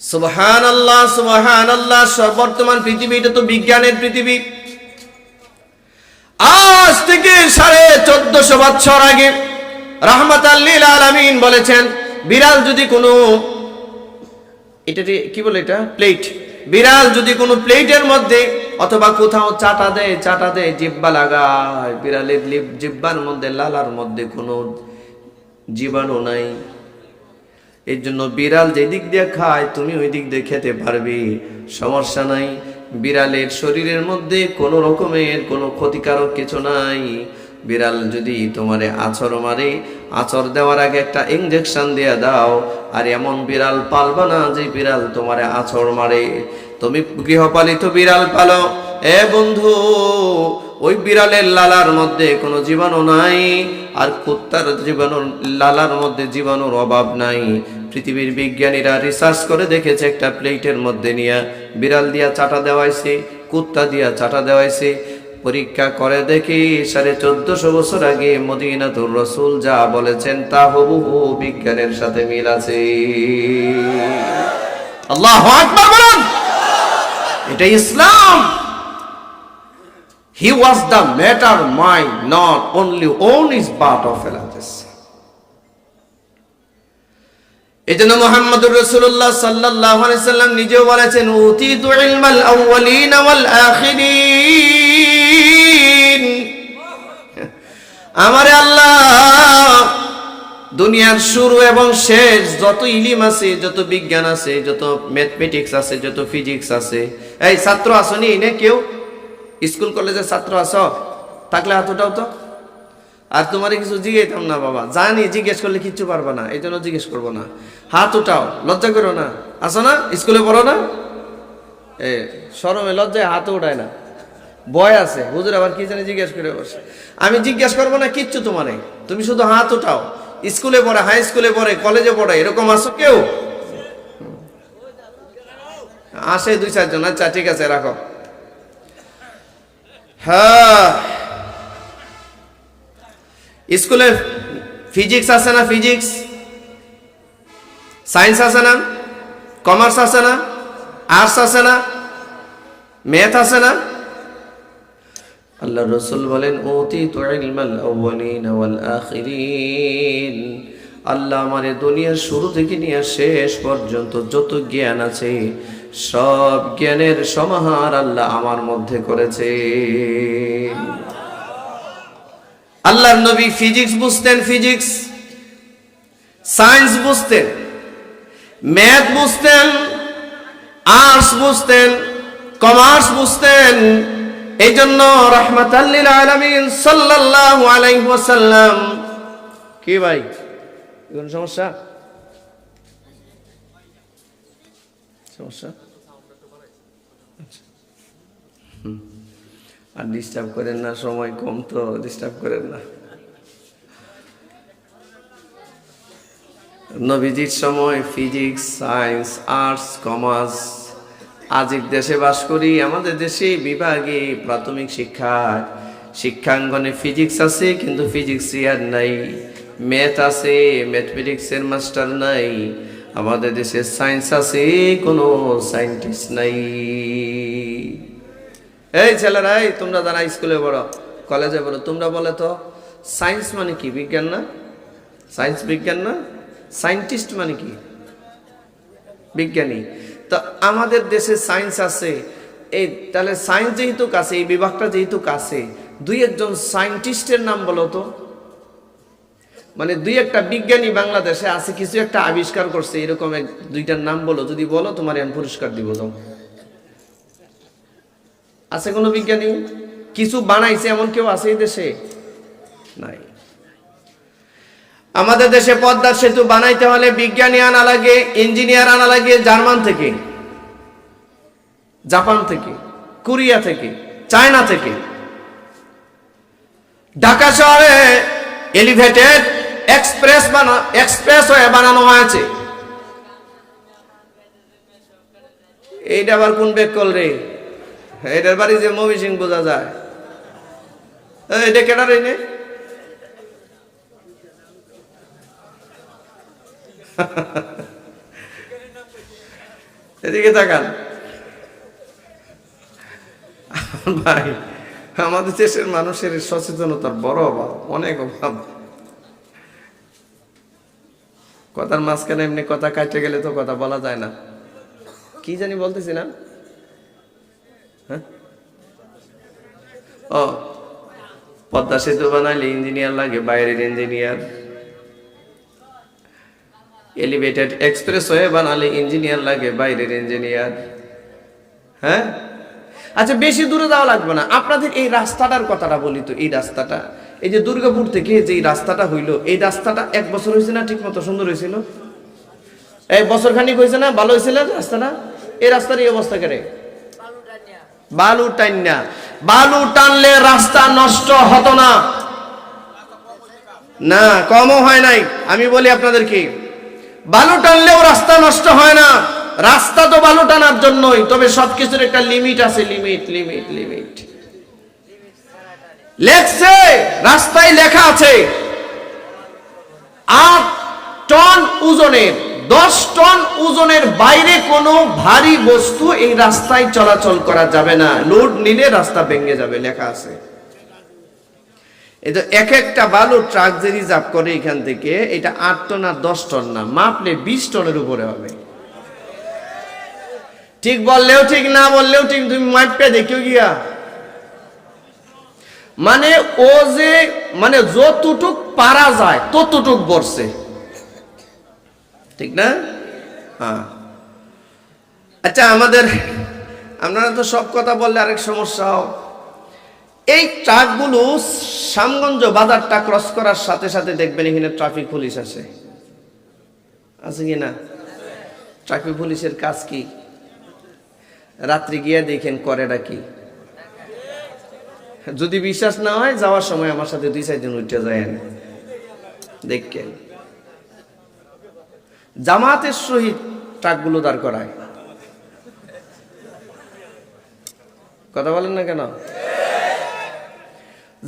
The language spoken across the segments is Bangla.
সুবহান আল্লাহ সুবহান আল্লাহ বর্তমান পৃথিবী, এটা তো বিজ্ঞানের পৃথিবী। আজ থেকে সাড়ে চোদ্দশো বছর আগে রহমত আল্লিল আলমিন বলেছেন, বিড়াল যদি কোনো, এটা কি বলে এটা? প্লেট বিড়াল যদি কোনো প্লেটের মধ্যে অথবা কোথাও চাটা দেয় চাটা দেয়, জিব্বা লাগায়, বিড়ালের জিব্বার মধ্যে, লালার মধ্যে কোনো জীবাণু নাই। এর জন্য বিড়াল যেদিক দিয়ে খায়, তুমি ওই দিক দিয়ে খেতে পারবে। সমস্যা নাই। বিড়ালের শরীরের মধ্যে কোনো রকমের কোনো ক্ষতিকারক কিছু নাই। বিড়াল যদি তোমারে আছর মারে আছর দেওয়ার আগে একটা ইঞ্জেকশন দিয়ে দাও, আর এমন বিড়াল পালবা না যে বিড়াল তোমারে আছর মারে। তুমি গৃহপালিত বিড়াল পালো। এ বন্ধু, ওই বিড়ালের লালার মধ্যে কোনো জীবাণু নাই, আর কুত্তার জীবাণুর, লালার মধ্যে জীবাণুর অভাব নাই। পৃথিবীর বিজ্ঞানীরা রিসার্চ করে দেখেছে একটা প্লেটের মধ্যে নিয়ে বিড়াল দিয়া চাটা দেওয়াইছে কুত্তা দিয়া চাটা দেওয়াইছে। পরীক্ষা করে দেখি সাড়ে চোদ্দশো বছর আগে মদিনাতুর রসুল যা বলেছেন তা হুবহু বিজ্ঞানের সাথে মিল আছে। আল্লাহ এটা ইসলাম। He was the matter mind, not only own his part of Elatis. এই জন্য মোহাম্মদুর রসুল্লাহ সাল্লাহ সাল্লাম নিজেও বলেছেন, উতিতু ইলমাল আউয়ালিন ওয়াল আখিরিন। আমারে আল্লাহ, দুনিয়ার শুরু এবং শেষ যত ইলিম আছে, যত বিজ্ঞান আছে, যত ম্যাথমেটিক্স আছে, যত ফিজিক্স আছে, এই ছাত্র আসনি নে কেউ? স্কুল কলেজের ছাত্র আছো? থাকলে হাত উঠাও তো। আর তোমার কিছু জিজ্ঞেতাম না বাবা। জানি জিজ্ঞেস করলে কিচ্ছু পারবা না এই জন্য জিজ্ঞেস করব না। হাত উঠাও, লজ্জা করো না। আসো না, স্কুলে পড়ো না। এ, সরমে লজ্জায় হাত উঠায় না। ভয় আছে, হুজুর আবার কি জানি জিজ্ঞেস করে বসে। আমি জিজ্ঞেস করব না কিচ্ছু তোমারে। তুমি শুধু হাত উঠাও। স্কুলে পড়ে, হাই স্কুলে পড়ে, কলেজে পড়ে, এরকম আসো কেউ? আসে দুই চারজন আচ্ছা ঠিক আছে, রাখো। হ্যাঁ। স্কুলে ফিজিক্স আছে না ফিজিক্স? সায়েন্স আছে না? কমার্স আছে না? আর্টস আছে না? ম্যাথ আছে না? আল্লাহ রসুল বলেন অতি আল্লাহ আমারে দুনিয়ার শুরু থেকে নিয়ে শেষ পর্যন্ত যত জ্ঞান আছে, সব জ্ঞানের সমাহার আল্লাহ আমার মধ্যে করেছে। আল্লাহর নবী ফিজিক্স বুঝতেন, ফিজিক্স, সায়েন্স বুঝতেন, ম্যাথ বুঝতেন, আর্টস বুঝতেন, কমার্স বুঝতেন। এই জন্য রহমতাল্লিল আলমিন ওয়াসাল্লাম কি ভাই? সমস্যা? সমস্যা আচ্ছা। হুম। আর ডিস্টার্ব করেন না, সময় কম তো ডিস্টার্ব করেন না। নবীজির সময় ফিজিক্স সায়েন্স আর্টস কমার্স আজিক দেশে বাস করি, আমাদের দেশে বিভাগে প্রাথমিক শিক্ষা, শিক্ষাঙ্গনে ফিজিক্স আছে, কিন্তু ফিজিক্স আর নাই। ম্যাথ আছে ম্যাথমেটিক্সের মাস্টার নাই। আমাদের দেশে সায়েন্স আছে, কোনো সায়েন্টিস্ট নাই। এই ছেলেরা, এই তোমরা যারা স্কুলে পড়ো, কলেজে পড়ো, তোমরা বলে তো সায়েন্স মানে কি? বিজ্ঞান না? সায়েন্স বিজ্ঞান না? সায়েন্টিস্ট মানে কি? বিজ্ঞানী। তো আমাদের দেশে সায়েন্স আছে। এই, তাহলে সায়েন্স যেহেতু কাছে, এই বিভাগটা যেহেতু কাছে, দুই একজন সায়েন্টিস্টের নাম বলো তো। মানে দুই একটা বিজ্ঞানী বাংলাদেশে আছে, কিছু একটা আবিষ্কার করছে, এরকম এক দুইটার নাম বলো, যদি বলো তোমার এখন পুরস্কার দিব যাও আছে কোনো বিজ্ঞানী? কিছু বানাইছে, এমন কেউ আছে এই দেশে? নাই। আমাদের দেশে পদ্মার সেতু বানাইতে হলে বিজ্ঞানী আনা লাগে, ইঞ্জিনিয়ার আনা লাগে জার্মান থেকে, জাপান থেকে, কোরিয়া থেকে, চায়না থেকে। ঢাকা শহরে এলিভেটেড এক্সপ্রেস বানা, এক্সপ্রেস হয়ে বানানো হয়েছে। এইটা আবার কোন বেকল রে? এটার বাড়ি যে মমি সিং বোঝা যায়। এটা কেটার এনে এদিকে তাকান। ভাই, আমাদের দেশের মানুষের সচেতনতার বড় অভাব, অনেক অভাব। কথার মাঝখানে এমনি কথা কাটতে গেলে তো কথা বলা যায় না। কি জানি বলতেছি না? হ্যাঁ? ও, পদ্মা সেতু বানাইলে ইঞ্জিনিয়ার লাগে, বাইরের ইঞ্জিনিয়ার এলিভেটেড এক্সপ্রেস ওয়ে বানালে ইঞ্জিনিয়ার লাগে, বাইরের ইঞ্জিনিয়ার হ্যাঁ? আচ্ছা বেশি দূরে যাওয়া লাগবে না। আপনাদের এই রাস্তাটার কথাটা বলি তো, এই রাস্তাটা। এই যে দুর্গাপুর থেকে যে রাস্তাটা হইল, এই রাস্তাটা এক বছর হয়েছে না, ঠিক মতো সুন্দর হয়েছিল? এই বছর খানিক হয়েছে না, ভালো হয়েছিল রাস্তাটা? এই রাস্তার এই অবস্থা কেন বালু টাইনা বালু টানলে রাস্তা নষ্ট হতো না। না, কমও হয় নাই। আমি বলি আপনাদেরকে, বালু টানলেও রাস্তা নষ্ট হয় না। রাস্তা তো বালু টানার জন্যই, তবে সবকিছুর একটা লিমিট আছে, লিমিট লিমিট লিমিট। লেখছে, রাস্তায় লেখা আছে, আট টন ওজনের দশ টন ওজনের বাইরে কোনো ভারী বস্তু এই রাস্তায় চলাচল করা যাবে না। লোড নিলে রাস্তা ভেঙে যাবে, লেখা আছে। তো এক একটা বালু ট্রাক যে রিজার্ভ করে এখান থেকে, এটা আট টন আর দশ টন না, মাপলে বিশ টনের উপরে হবে। ঠিক বললেও ঠিক, না বললেও ঠিক, তুমি মাপটা দেখিও গিয়া। মানে ও যে মানে যতটুক পারা যায়, ততটুক বসছে ঠিক না? হ্যাঁ। আচ্ছা আমাদের, আপনারা তো সব কথা বললে আরেক সমস্যাও এই ট্রাকগুলো শ্যামগঞ্জ বাজারটা ক্রস করার সাথে সাথে দেখবেন এখানে ট্রাফিক পুলিশ আছে। আছে কি না? ট্রাফিক পুলিশের কাজ কি? রাত্রি গিয়ে দেখেন করেটা কি। যদি বিশ্বাস না হয়, যাওয়ার সময় আমার সাথে দুই চারজন উঠে যায় দেখেন। জামাতের সহিত ট্রাকগুলো দাঁড় করায়। কথা বলেন না কেন?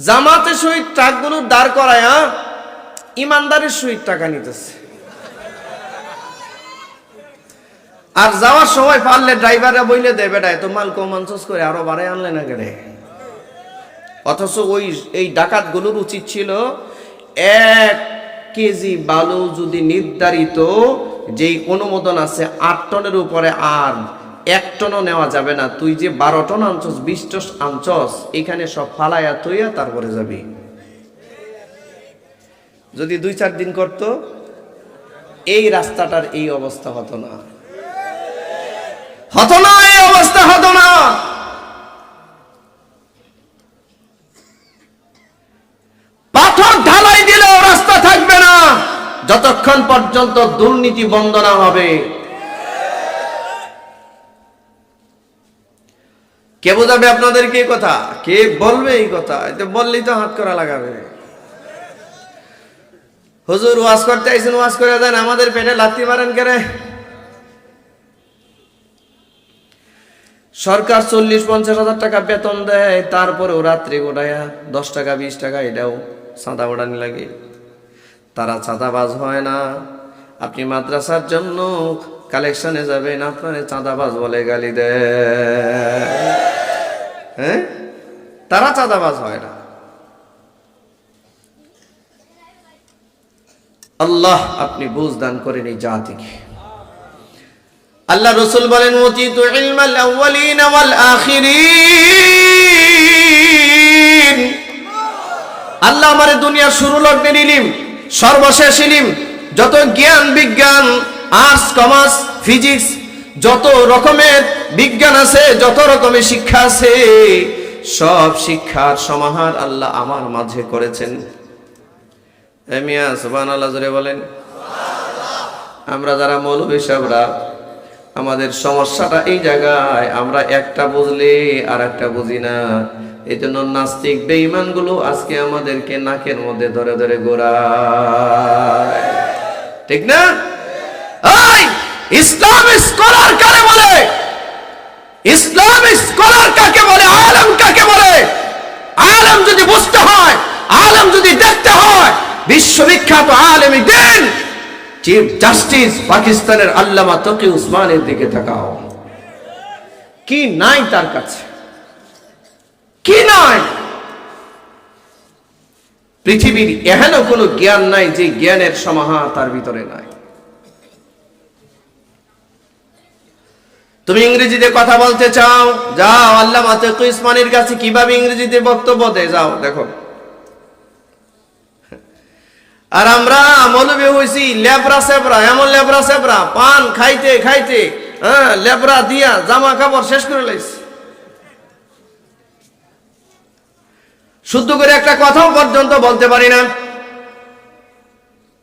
জামাতের সহিত ট্রাকগুলো দাঁড় করায় হ্যাঁ? ইমানদারের সহিত টাকা নিতেছে। আর যাওয়ার সময় পারলে ড্রাইভাররা বইলে দেবে বেটা, এত মাল কম করে আরও বাড়াই আনলে না কেন অথচ ওই, এই ডাকাতগুলোর উচিত ছিল এক কেজি বালু যদি নির্ধারিত, যেই অনুমোদন আছে আট টনের উপরে আর এক টনও নেওয়া যাবে না। তুই যে বারো টন আনছস, বিশ টন আনছস, এখানে সব ফালাইয়া থইয়া তারপরে যাবি। যদি দুই চার দিন করতো, এই রাস্তাটার এই অবস্থা হতো না। হতো না এই অবস্থা হতো না পাথর ঢালাই দিলেও রাস্তা থাকবে না যতক্ষণ পর্যন্ত দুর্নীতি বন্ধ না হবে। কে বোঝাবে আপনাদেরকে এই কথা? কে বলবে এই কথা? এটা বললেই তো হাত করা লাগাবে। হুজুর, ওয়াজ করতে আইসেন ওয়াজ করে দেন, আমাদের পেটে লাথি মারেন কেরে? সরকার চল্লিশ, পঞ্চাশ হাজার টাকা বেতন দেয়, তারপরেও রাত্রে গোটায়া দশ টাকা, বিশ টাকা, এটাও চাঁদা ওড়ানি লাগে। তারা চাঁদাবাজ হয় না। আপনি মাদ্রাসার জন্য কালেকশনে যাবেন, আপনার চাঁদাবাজ বলে গালি দে হ্যাঁ? তারা চাঁদাবাজ হয় না। আল্লাহ আপনি বুঝ দান করেন এই জাতিকে। আল্লাহ রসুল বলেন আল্লাহ আমারে দুনিয়ার শুরু লগ্নের ইলিম সর্বশেষ ইলিম, যত জ্ঞান বিজ্ঞান আর্টস কমার্স ফিজিক্স যত রকমের বিজ্ঞান আছে, যত রকমের শিক্ষা আছে, সব শিক্ষার সমাহার আল্লাহ আমার মাঝে করেছেন। বলেন। আমরা যারা মৌলবী সাহেবরা, আমাদের সমস্যাটা এই জায়গায়, আমরা একটা বুঝলে আর একটা বুঝি না। এই নাস্তিক বেঈমানগুলো আজকে আমাদেরকে নাকের মধ্যে ধরে ধরে গোড়ায় ঠিক না? ইসলাম স্কলার কাকে বলে? ইসলাম স্কলার কাকে বলে? আলেম কাকে বলে? আলেম যদি বুঝতে হয়, আলেম যদি দেখতে হয়, বিশ্ববিখ্যাত আলেম দিন, চিফ জাস্টিস পাকিস্তানের আল্লামা তকি উসমানের দিকে তাকাও। কি নাই তার কাছে? কি নাই পৃথিবীর এহেন কোনো জ্ঞান নাই যে জ্ঞানের সমাহার তার ভিতরে নাই। তুমি ইংরেজিতে কথা বলতে চাও? যাও আল্লাহ ইসমানের কাছে কীভাবে ইংরেজিতে বক্তব্য দেয় যাও, দেখো। আর আমরা মৌলবী হয়েছি লেবরা সেবরা, এমন লেবরা সেবরা, পান খাইতে খাইতে হ্যাঁ লেবরা দিয়া জামা কাপড় শেষ করে লাইছি। শুদ্ধ করে একটা কথাও পর্যন্ত বলতে পারি না।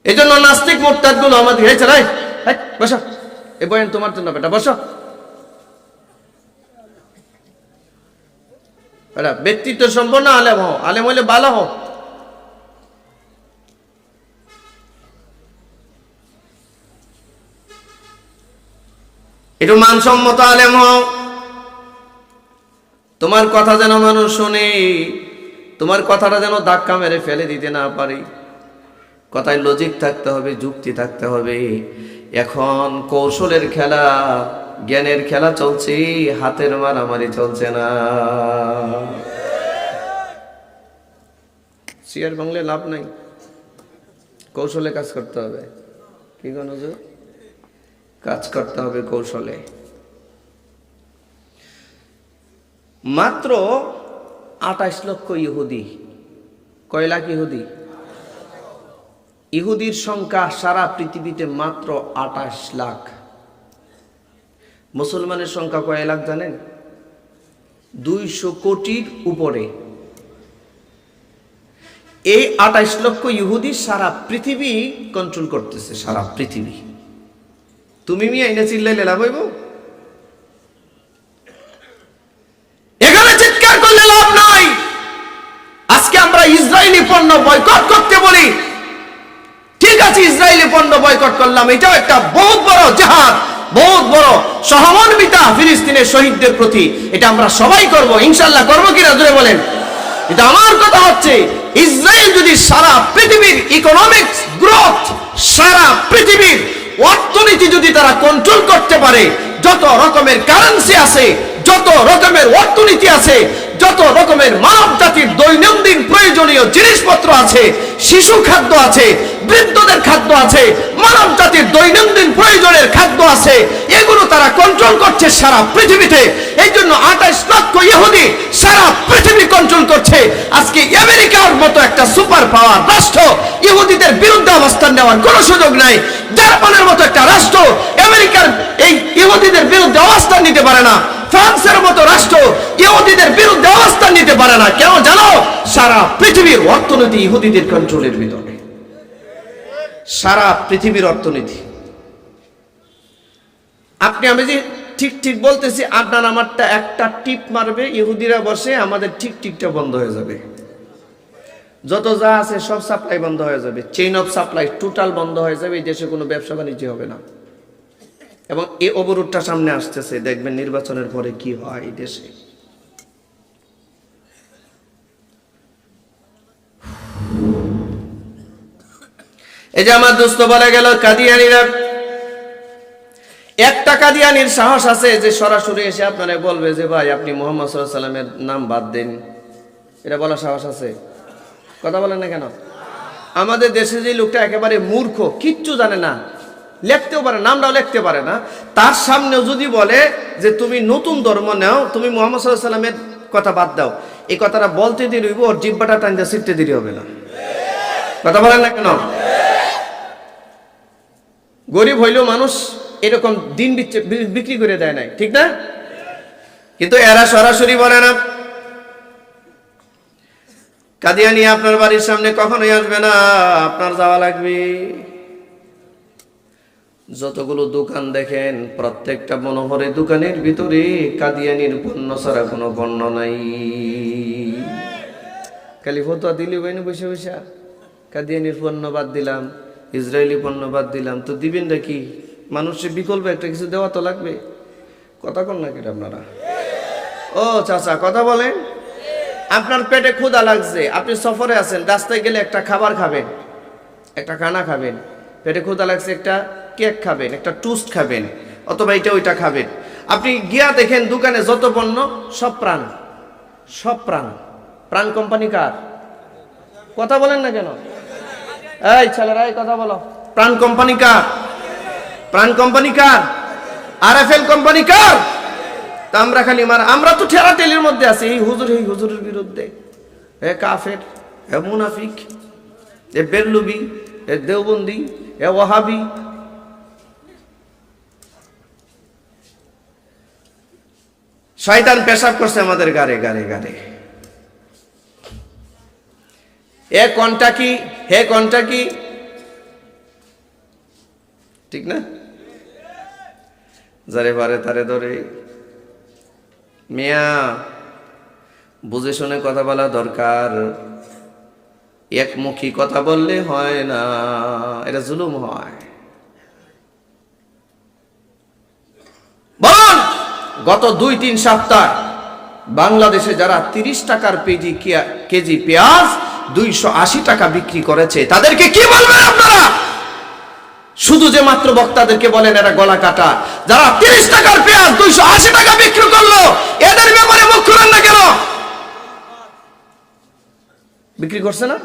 এই জন্য নাস্তিক মোরতাদগুলো আমাদের হয়েছে রাই বসো। এ বয়ান তোমার জন্য বেটা, বসো। বেটা, ব্যক্তিত্ব সম্পন্ন আলেম হও, আলেম হইলে ভালো হও। একটু মানসম্মত আলেম হও। তোমার কথা যেন মানুষ শোনে। তোমার কথাটা যেন ধাক্কা মেরে ফেলে দিতে না পারি। কথায় লজিক থাকতে হবে, যুক্তি থাকতে হবে। এখন কৌশলের খেলা, জ্ঞানের খেলা চলছে, হাতের মারামারি চলছে না। সিয়ার বাংলায় লাভ নাই। কৌশলে কাজ করতে হবে। কি গো নজর কাজ করতে হবে কৌশলে। মাত্র আঠাশ লক্ষ ইহুদি। কয় লাখ ইহুদি? ইহুদির সংখ্যা সারা পৃথিবীতে মাত্র আঠাশ লাখ। মুসলমানের সংখ্যা কয় লাখ জানেন? দুইশো কোটির উপরে। এই আঠাইশ লক্ষ ইহুদি সারা পৃথিবী কন্ট্রোল করতেছে, সারা পৃথিবী। তুমি মি আইনা চিল্লাইলে লাভ হইব এখানে চিৎকার করলে লাভ নাই আজকে আমরা ইসরায়েলি পণ্য বয়কট করতে বলি। ঠিক আছে, ইসরায়েলি পণ্য বয়কট করলাম। এটাও একটা বহুত বড় জাহাজ বহুত বড় সহমর্মিতা ফিলিস্তিনের শহীদদের প্রতি। এটা আমরা সবাই করব। ইনশাল্লাহ করব কিনা জুড়ে বলেন। এটা আমার কথা হচ্ছে, ইসরায়েল যদি সারা পৃথিবীর ইকোনমিক্স গ্রোথ সারা পৃথিবীর অর্থনীতি যদি তারা কন্ট্রোল করতে পারে, যত রকমের কারেন্সি আছে, যত রকমের অর্থনীতি আছে যত রকমের মানব জাতির দৈনন্দিন প্রয়োজনীয় জিনিসপত্র আছে, শিশু খাদ্য আছে, বৃদ্ধদের খাদ্য আছে মানব জাতির দৈনন্দিন প্রয়োজনের খাদ্য আছে, এগুলো তারা কন্ট্রোল করছে সারা পৃথিবীতে। এই জন্য আঠাশ লক্ষ ইহুদি সারা পৃথিবী কন্ট্রোল করছে। আজকে আমেরিকার মতো একটা সুপার পাওয়ার রাষ্ট্র ইহুদিদের বিরুদ্ধে অবস্থান নেওয়ার কোনো সুযোগ নাই। জাপানের মতো একটা রাষ্ট্র আমেরিকার এই ইহুদিদের বিরুদ্ধে অবস্থান নিতে পারে না। ফ্রান্সের মতো রাষ্ট্র ইহুদিদের বিরুদ্ধে অবস্থান নিতে পারে না। কেন জানো? সারা পৃথিবীর অর্থনীতি ইহুদিদের কন্ট্রোলের ভিতরে। সারা পৃথিবীর অর্থনীতি। আপনি, আমি যে ঠিক ঠিক বলতেছি, আপনার আমারটা একটা টিপ মারবে, ইহুদিরা বসে, আমাদের ঠিক, ঠিকটা বন্ধ হয়ে যাবে। যত যা আছে সব সাপ্লাই বন্ধ হয়ে যাবে। চেইন অফ সাপ্লাই টোটাল বন্ধ হয়ে যাবে, এই দেশে কোনো ব্যবসা বাণিজ্য হবে না। এবং এই অবরোধটা সামনে আসতেছে, দেখবেন নির্বাচনের পরে কি হয় দেশে। এই যে আমার দোস্ত বলে গেল, কাদিয়ানিরা, একটা কাদিয়ানির সাহস আছে যে সরাসরি এসে আপনারা বলবে যে, ভাই, আপনি মোহাম্মদ সাল্লামের নাম বাদ দেন। এটা বলার সাহস আছে? কথা বলেন না কেন? আমাদের দেশে যে লোকটা একেবারে মূর্খ, কিচ্ছু জানে না। লিখতেও পারে নামটাও লিখতে পারে না। তার সামনেও যদি বলে যে তুমি নতুন ধর্ম নাও, তুমি মোহাম্মদ সাল্লাহ সাল্লামের কথা বাদ দাও। এই কথাটা বলতে দেরি হইব, ওর জিব্বাটা টান দিয়ে শিখতে দেরি হবে না। কথা বলেন না কেন? গরিব হইলেও মানুষ এরকম দিন বিক্রি করে দেয় নাই, ঠিক না? কিন্তু এরা সরাসরি বলে না। কাদিয়ানি আপনার বাড়ির সামনে কখনোই আসবে না, আপনার যাওয়া লাগবে। যতগুলো দোকান দেখেন, প্রত্যেকটা মনোহরে দোকানের ভিতরে কাদিয়ানির পণ্য ছাড়া কোনো পণ্য নাই। খালি ফতোয়া দিলি বাইনে বসে বসে। কাদিয়ানির পণ্য বাদ দিলাম, ইসরায়েলি পণ্য বাদ দিলাম, তো দিবেন নাকি মানুষের বিকল্প একটা কিছু দেওয়া তো লাগবে। কথা কন না কেটে আপনারা? ও চাচা, কথা বলেন। আপনার পেটে ক্ষুধা লাগছে, আপনি সফরে আছেন, রাস্তায় গেলে একটা খাবার খাবেন, একটা খানা খাবেন। পেটে ক্ষুদা লাগছে, একটা কেক খাবেন, একটা টুস্ট খাবেন, অথবা এটা ওইটা খাবেন। আপনি গিয়া দেখেন দোকানে যত পণ্য, সব প্রাণ। সব প্রাণ। প্রাণ কোম্পানি কার? কথা বলেন না কেন? এই ছেলেরা, এই কথা বলো। প্রাণ কোম্পানি কার? প্রাণ কোম্পানি কার? আর এফ এল কোম্পানি কার? তা আমরা খালি মার, আমরা তো ঠেলা টেলির মধ্যে আছি। এই হুজুর, এই হুজুরের বিরুদ্ধে। এ কাফের, এ মুনাফিক, এ বেরলুবি, এ দেওবন্দি, এ ওয়াহাবি শয়তান পেশাব করছে আমাদের গারে গারে গারে এ কনটা কি? হে কনটা কি? ঠিক না? যারে পারে তারে ধরে। মিয়া, বুঝে শুনে কথা বলা দরকার। একমুখী কথা বললে হয় না, এটা জুলুম হয় বলুন গত দুই, তিন সপ্তাহ বাংলাদেশে যারা তিরিশ টাকার পেজি কেজি পেঁয়াজ দুইশো আশি টাকা বিক্রি করেছে, তাদেরকে কি বলবেন আপনারা? শুধু যে মাত্র বক্তাদেরকে বলেন, এরা গলা কাটা। যারা তিরিশ টাকার পেঁয়াজ দুইশো আশি টাকা বিক্রি করল, এদের ব্যাপারে মুখ খুলেন না কেন? বিক্রি করছে না?